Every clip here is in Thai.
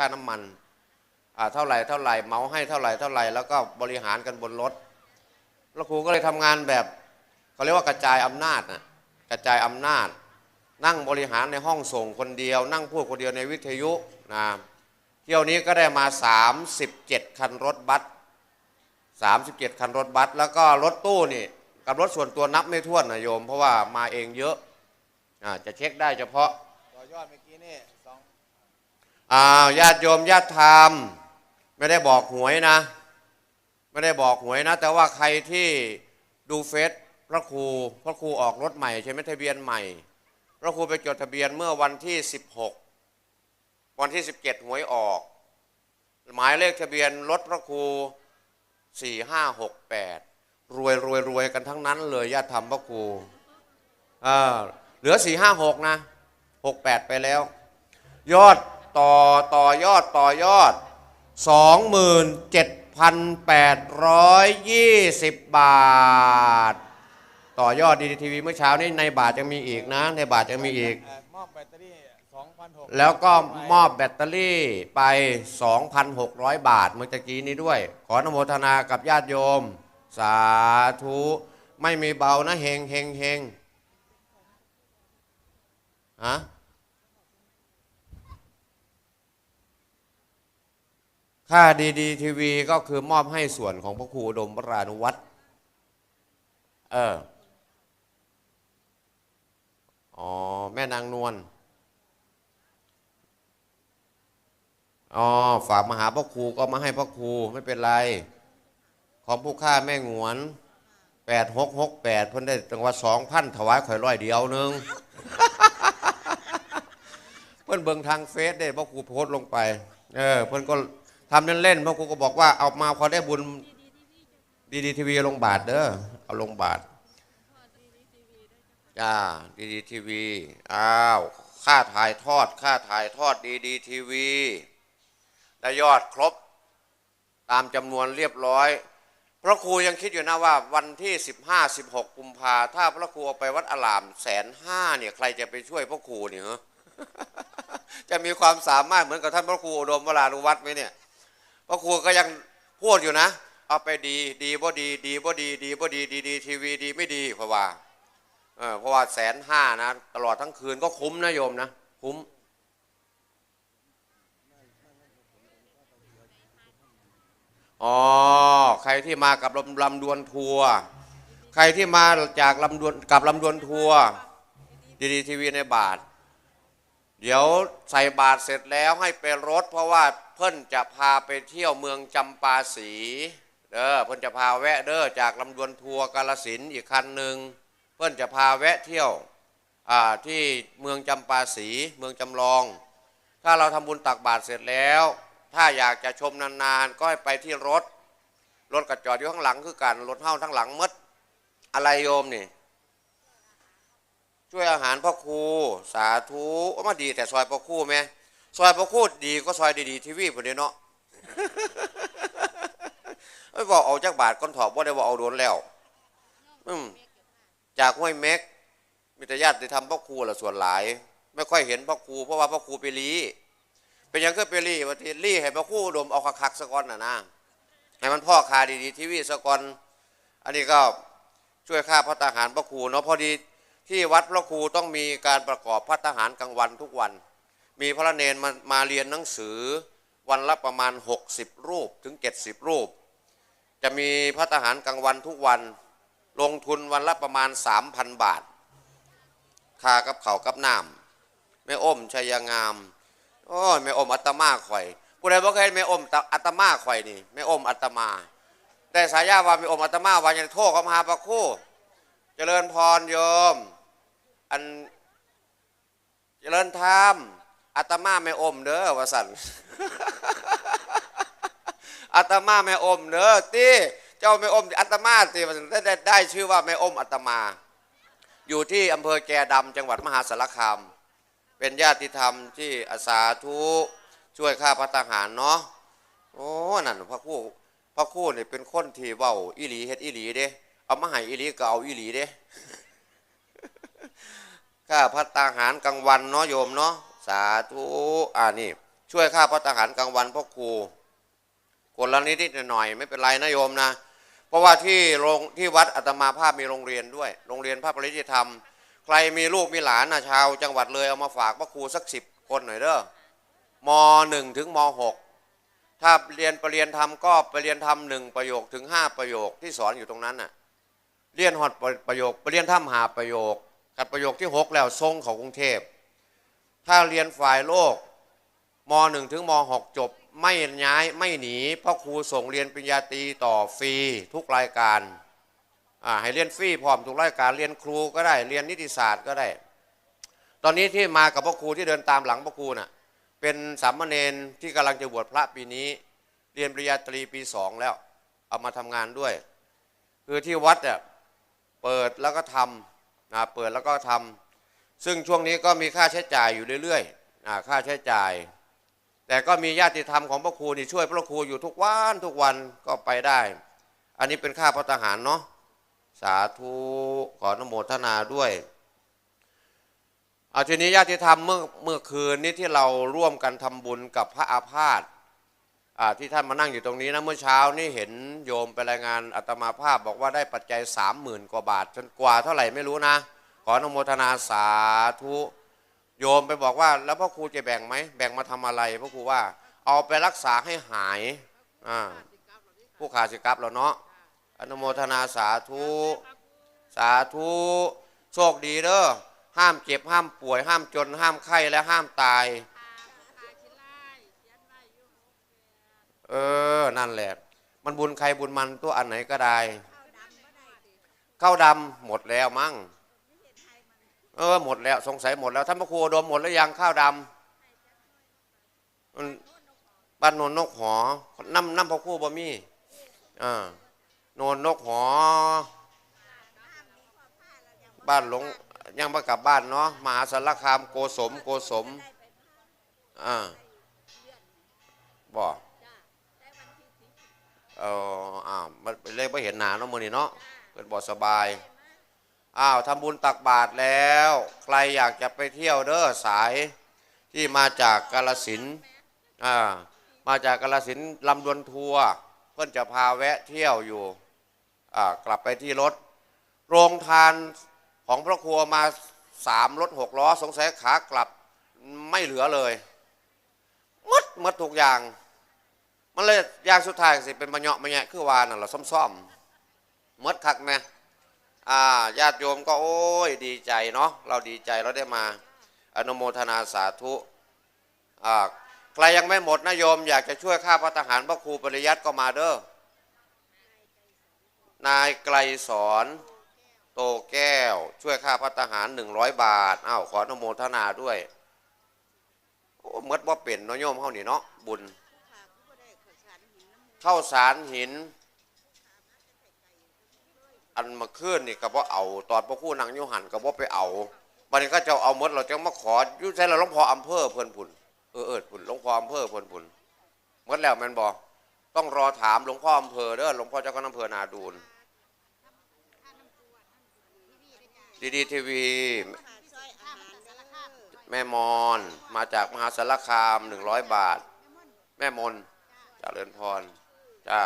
ค่าน้ำมันอ่าเท่าไหร่เท่าไหร่เมาให้เท่าไหร่เท่าไหร่แล้วก็บริหารกันบนรถแล้วครูก็เลยทำงานแบบเขาเรียกว่ากระจายอำนาจนะกระจายอำนาจ นั่งบริหารในห้องส่งคนเดียว นั่งพูดคนเดียวในวิทยุนะเที่ยวนี้ก็ได้มา 37 คันรถบัส37 คันรถบัสแล้วก็รถตู้นี่กับรถส่วนตัวนับไม่ถ้วนนะโยม เพราะว่ามาเองเยอะอาจะเช็คได้เฉพาะต่อยอดเมื่อกี้นี่ อ้าวญาติโยมญาติธรรม ไม่ได้บอกหวยนะ ไม่ได้บอกหวยนะ แต่ว่าใครที่ดูเฟซพระครูพระครูออกรถใหม่ใช่ไหมทะเบียนใหม่ พระครูไปจดทะเบียนเมื่อวันที่ 16 วันที่ 17 หวยออก หมายเลขทะเบียนรถพระครู4568 รวยรวยรวยกันทั้งนั้นเลยญาติธรรมพระครูเหลือ 456 นะ 68 ไปแล้ว ยอด ต่อต่อยอดต่อยอด 27,820 บาท ต่อยอดดีทีวีเมื่อเช้านี้ในบาทยังมีอีกนะ ในบาทยังมีอีกเอ่อมอบแบตเตอรี่สองพันหกแล้วก็มอบแบตเตอรี่ไป 2,600 บาทเมื่อตะกี้นี้ด้วย ขออนุโมทนากับญาติโยม สาธุ ไม่มีเบานะเฮงเฮงเฮงฮะ ค่าดีดีทีวีก็คือมอบให้ส่วนของพระครูดมวรานุวัตรเออ อ๋อ แม่นางนวล อ๋อ ฝากมาหาพ่อครูก็มาให้พ่อครูไม่เป็นไร ของผู้ค่าแม่งวนแปดหกหกแปดเพิ่นได้ตังว่าสองพันถวายข่อยร้อยเดียวหนึง เพิ่นเบิ่งทางเฟซได้พ่อครูโพสต์ลงไป เออ เพิ่นก็ ทำเล่นๆพ่อครูก็บอกว่าเอามาพอได้บุญดีดีทีวีลงบาทเด้อเอาลงบาทจ้าดีดีทีวีอ้าวค่าถ่ายทอด ค่าถ่ายทอดดีดีทีวีได้ยอดครบ ตามจำนวนเรียบร้อย พระครูยังคิดอยู่นะว่าวันที่ 15 16กุมภาถ้าพระครูไปวัดอารามแสนห้าเนี่ยใครจะไปช่วยพระครูเนี่ยจะมีความสามารถเหมือนกับท่านพระครูอดมวรานุวัตไหมเนี่ย พระครูก็ยังพูดอยู่นะ เอาไปดีดีบ่ดี ดีบ่ดี ดีบ่ดีดีดีทีวีดีไม่ดีเพราะว่าเออเพราะว่าแสนห้านะ ตลอดทั้งคืนก็คุ้มนะโยมนะ คุ้มอ๋อใครที่มากับลำลำดวนทัวร์ใครที่มาจากลำดวนกับลำดวนทัวร์ดีดีทีวีในบาท เดี๋ยวใส่บาทเสร็จแล้วให้ไปรถเพราะว่า พิ่นจะพาไปเที่ยวเมืองจำปาสีเด้อเพิ่นจะพาแวะเด้อจากลำดวนทัวร์กาลสินอีกคันหนึ่งเพื่อนจะพาแวะเที่ยวที่เมืองจำปาสีเมืองจำลอง ถ้าเราทำบุญตักบาตรเสร็จแล้ว ถ้าอยากจะชมนานๆ ก็ให้ไปที่รถ รถกระจอดอยู่ข้างหลังคือกันรถเฮ้าทั้งหลังมดอะไรโยมนี่ ช่วยอาหารพ่อครูสาธุมาดีแต่ซอยพ่อครูไหม ซอยพ่อครูดีก็ซอยดีๆทีวีผมเดียวเนาะไม่บอกเอาจากบาทก้อนถอบว่าได้ว่าเอาโดนแล้วอืมจากห้วยเม็กมีแต่ญาติทำพ่อครูละส่วนหลาย ไม่ค่อยเห็นพ่อครูเพราะว่าพ่อครูไปรีเป็นยังก็ไปรีวันที่รีให้พ่อครูดมเอาคักๆสะก่อนน่ะนะให้มันพ่อคาดีๆทีวีสะก่อนอันนี้ก็ช่วยค่าพระทหารพ่อครูเนาะพอดีที่วัดพระครูต้องมีการประกอบพระทหารกลางวันทุกวัน มีพระเนนมามาเรียนหนังสือวันละประมาณ 60 รูปถึง 70 รูป จะมีพระทหารกลางวันทุกวันลงทุนวันละประมาณ 3,000 บาทค่ากับเขากับน้ำแม่อมชัยงาม โอ้ยแม่อมอัตมาข่อยผู้ใดบอกเคยเห็นแม่อมอัตมาข่อยนี่แม่อมอัตมาแต่สายาว่าแม่อมอัตมาว่ายังโทษเขามาหาพระคู่ เจริญพรโยม อันเจริญธรรม อัตมาแม่อมเด้อวสันอัตมาแม่อมเด้อตีเจ้าแม่อมอัตมาตีได้ได้ได้ชื่อว่าแม่อมอัตมา อยู่ที่อำเภอแกดำจังหวัดมหาสารคาม เป็นญาติธรรมที่อาสาธุช่วยข้าพระทหารเนาะโอ้นั่นพระคู่พระคู่เนี่เป็นคนที่เว้าอีหลีเฮ็ดอีหลีเด้เอามาให้อีหลีก็เอาอีหลีเด้ข้าพระทหารกลางวันเนาะโยมเนาะ สาธุอ่านี่ช่วยค่าพัฒหารกลางวันพ่อครูคนละนิดๆหน่อยไม่เป็นไรนะโยมนะ เพราะว่าที่โรงที่วัดอัตมาภาพมีโรงเรียนด้วย โรงเรียนพระปริยธรรม ใครมีลูกมีหลานนะชาว จังหวัดเลยเอามาฝากพ่อครูสักสิบคนหน่อยเด้อมหนึ่งถึงมหกถ้าเรียนปรริยนธรรมก็ปเรียนธรรมหนึ่งประโยคถึงห้าประโยคที่สอนอยู่ตรงนั้นน่ะเรียนหอดประโยคปเรียนถ้ำหาประโยคกัดประโยคที่หกแล้วทรงเขากรุงเทพ ถ้าเรียนฝ่ายโลกมหนึ่งถึงมหกจบไม่ย้ายไม่หนีเพราะครูส่งเรียนปริญญาตรีต่อฟรีทุกรายการให้เรียนฟรีพร้อมทุกรายการเรียนครูก็ได้เรียนนิติศาสตร์ก็ได้ ตอนนี้ที่มากับพ่อครูที่เดินตามหลังพ่อครูน่ะเป็นสามเณรที่กำลังจะบวชพระปีนี้ เรียนปริญญาตรีปีสองแล้ว เอามาทำงานด้วย คือที่วัดเนี่ยเปิดแล้วก็ทำนะเปิดแล้วก็ทำ ซึ่งช่วงนี้ก็มีค่าใช้จ่ายอยู่เรื่อยๆค่าใช้จ่าย แต่ก็มีญาติธรรมของพระครูนี่ช่วยพระครูอยู่ทุกวันทุกวันก็ไปได้ อันนี้เป็นค่าพระทหารเนาะสาธุขออนโมทนาด้วยเอาทีนี้ญาติธรรมเมื่อเมื่อคืนนี้ที่เราร่วมกันทำบุญกับพระอาพาธอ่าที่ท่านมานั่งอยู่ตรงนี้นะเมื่อเช้านี่เห็นโยมไปรายงานอัตมาภาพบอกว่าได้ปัจจัยสามหมื่นกว่าบาท จนกว่าเท่าไหร่ไม่รู้นะ ขออนุโมทนาสาธุโยมไปบอกว่า แล้วพ่อครูจะแบ่งไหมแบ่งมาทำอะไรพ่อครูว่า เอาไปรักษาให้หายอ่าผู้ขาสิกับแล้วเนาะอนุโมทนาสาธุสาธุโชคดีเด้อห้ามเจ็บห้ามป่วย ห้ามจนห้ามไข้และห้ามตาย เออ นั่นแหละ มันบุญใครบุญมันตัวอันไหนก็ได้ข้าวดำหมดแล้วมั้ง เออหมดแล้ว สงสัยหมดแล้วท่านพระครูดมหมดแล้วยังข้าวดำมันบ้านโนนนกหอน้ำน้ำพระครูบ่มีอ่าโนนนกหอ บ้านหลงยังมากลับบ้านเนาะมหาสารคามโกสม โกสมอ่าบอกเอออ้ามันเลขไม่เห็นหนาเนาะมือนี่เนาะเป็นบอสบาย อ้าวทำบุญตักบาตรแล้ว ใครอยากจะไปเที่ยวเด้อสายที่มาจากกาลสินอ่ามาจากกาลสินลำดวนทัวร์เพื่อนจะพาแวะเที่ยวอยู่อ่ากลับไปที่รถ โรงทานของพระครัวมาสามรถหกล้อ สงสัยขากลับไม่เหลือเลยมดหมดทุกอย่าง มันเลยอย่างสุดท้ายสิเป็นมะเหยาะมะแยะคือวาน่ะเราซ่อมๆมดคักไหม อ่าญาติโยมก็โอ้ยดีใจเนาะเราดีใจเราได้มาอนุโมทนาสาธุอ่าใครยังไม่หมดนะโยม อยากจะช่วยค่าพระทหารพระครูปริยัติก็มาเด้อนายไกลสอนโตแก้ว ช่วยค่าพระทหารหนึ่งร้อยบาทอ้าวขออนุโมทนาด้วยโอ้หมดว่าเป็นเนาะโยมเฮานี่เนาะบุญเข้าสารหิน อันมาขึ้นนี่ก็บ่เอา ตอนพระคู่นางยุหันก็บ่ไปเอาบัดนี้ก็จะเอาหมดเราจะมาขอยุ่ใช่เราหลวงพ่ออำเภอเพิ่นพุ่นเออเออพุ่นหลวงพ่ออำเภอเพิ่นพุ่นหมดแล้วแม่นบ่ต้องรอถามหลวงพ่ออำเภอเด้อหลวงพ่อเจ้าคณะอำเภอนาดูนดีดีทีวี แม่มอนมาจากมหาสารคามหนึ่งร้อยบาท แม่มนจเจริญพรจ้า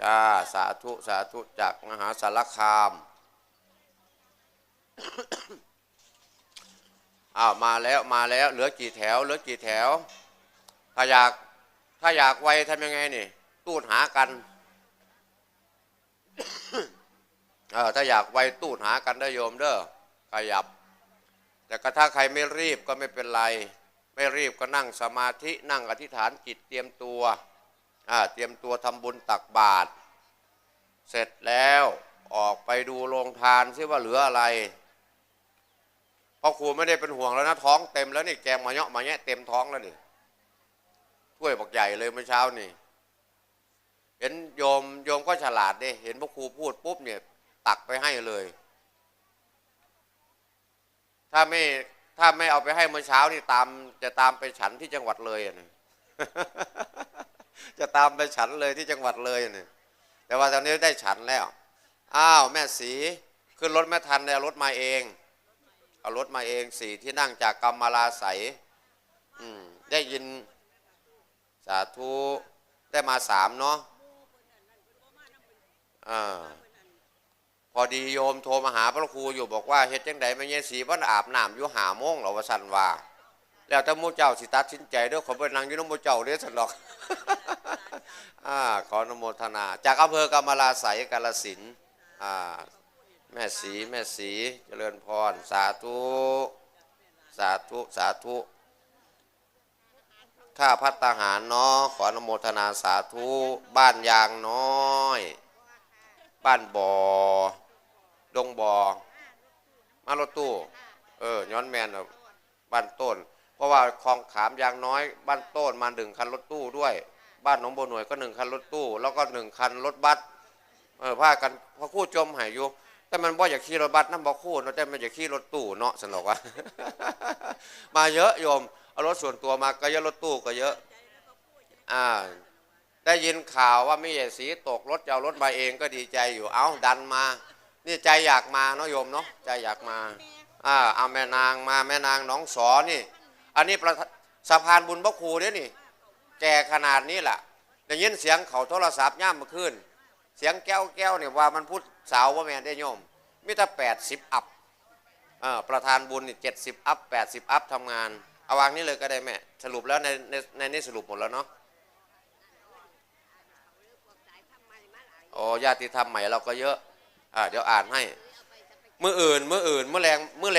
จ้าสาธุ สาธุ จากมหาสารคามอ้าวมาแล้วมาแล้วเหลือกี่แถว เหลือกี่แถว ถ้าอยากถ้าอยากไวทำยังไงนี่ ตูดหากันเออถ้าอยากไวตูดหากันได้โยมเด้อขยับ แต่ก็ถ้าใครไม่รีบก็ไม่เป็นไร ไม่รีบก็นั่งสมาธินั่งอธิษฐานจิตเตรียมตัว เตรียมตัวทำบุญตักบาตรเสร็จแล้วออกไปดูโรงทานซิว่าเหลืออะไรพ่อครูไม่ได้เป็นห่วงแล้วนะท้องเต็มแล้วนี่แกงมาเนาะมาแยะเต็มท้องแล้วนี่ถ้วยบักใหญ่เลยเมื่อเช้านี่ เห็นโยมโยมก็ฉลาดดิเห็นพ่อครูพูดปุ๊บเนี่ย ตักไปให้เลย ถ้าไม่ถ้าไม่เอาไปให้เมื่อเช้านี่ตามจะตามไปฉันที่จังหวัดเลยอะนะ จะตามไปฉันเลยที่จังหวัดเลยเนี่ยแต่ว่าตอนนี้ได้ฉันแล้ว อ้าวแม่สีขึ้นรถแม่ทันเอารถมาเอง เอารถมาเองสีที่นั่งจากกำมาลาใสอืมได้ยินสาธุได้มาสามเนาะอ่าพอดีโยมโทรมาหาพระครูอยู่บอกว่าเฮ็ดจังไดไม่เงี้ยสีวันอาบน้ำอยู่หาโมงเหรอว่าสันว่า แล้วแต่มูเจ้าสิตัดสินใจด้อขอไปนั่งอยู่น้ำมูเจ้าเด้อสันหรอก อ่าขออนโมทนา จากอำเภอกำมะลาไสยกาลสินอ่าแม่สีแม่สีเจริญพร สาธุ สาธุ สาธุข้าพัตตาหารเนาะขออนโมทนาสาธุ บ้านยางน้อย บ้านบ่อดงบ่อมารถตู้เออย้อนแมนบ้านต้น เพราะว่าคลองขามยางน้อย บ้านต้นมาหนึ่งคันรถตู้ด้วย บ้านหนองบัวหน่วยก็หนึ่งคันรถตู้ แล้วก็หนึ่งคันรถบัสเออพากันพอคู่จมหายอยู่ แต่มันบ่อยากขี่รถบัสน้ำบ่คู่เนาะแต่มันอยากขี่รถตู้เนาะสนุกว่ามาเยอะโยมเอารถส่วนตัวมาก็เยอะรถตู้ก็เยอะอ่าได้ยินข่าวว่าไม่ใหญ่สีตกรถจะเอารถมาเองก็ดีใจอยู่เอ้าดันมา นี่ใจอยากมาเนาะโยมเนาะใจอยากมาอ่าเอาแม่นางมาแม่นางน้องสอนี่ อันนี้ประสะพานบุญพระครูเนี่ยนี่ แก่ขนาดนี้แหละได้ยินเสียงเขาโทรศัพท์ย่ามมื่อคืนเสียงแก้วแก้วเนี่ยว่ามันพูดสาวว่าแม่ได้โยมมิแต่แปดสิบอัพอ่าประธานบุญนี่เจ็ดสิบอัพแปดสิบอัพทำงานเอาวางนี้เลยก็ได้แม่สรุปแล้วในในในนี้สรุปหมดแล้วเนาะโอ้ญาติธรรมใหม่เราก็เยอะอ่าเดี๋ยวอ่านให้ มืออื่นมืออื่นมือแรงมือแรง